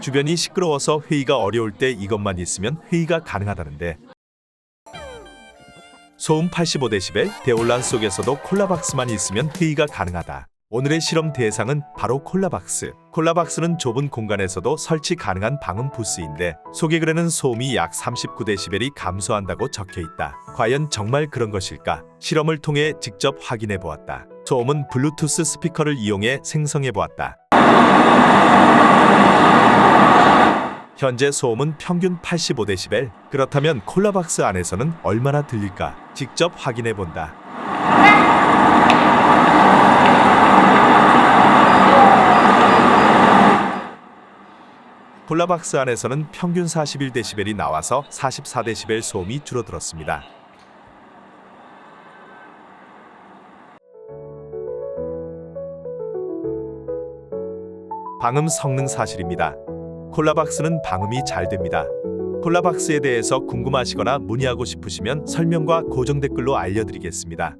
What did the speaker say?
주변이 시끄러워서 회의가 어려울 때 이것만 있으면 회의가 가능하다는데 소음 85데시벨 대혼란 속에서도 콜라박스만 있으면 회의가 가능하다. 오늘의 실험 대상은 바로 콜라박스. 콜라박스는 좁은 공간에서도 설치 가능한 방음 부스인데 소개글에는 소음이 약 39데시벨이 감소한다고 적혀 있다. 과연 정말 그런 것일까? 실험을 통해 직접 확인해 보았다. 소음은 블루투스 스피커를 이용해 생성해 보았다. 현재 소음은 평균 85데시벨. 그렇다면 콜라박스 안에서는 얼마나 들릴까? 직접 확인해 본다. 콜라박스 안에서는 평균 41데시벨이 나와서 44데시벨 소음이 줄어들었습니다. 방음 성능 사실입니다. 콜라박스는 방음이 잘 됩니다. 콜라박스에 대해서 궁금하시거나 문의하고 싶으시면 설명과 고정 댓글로 알려드리겠습니다.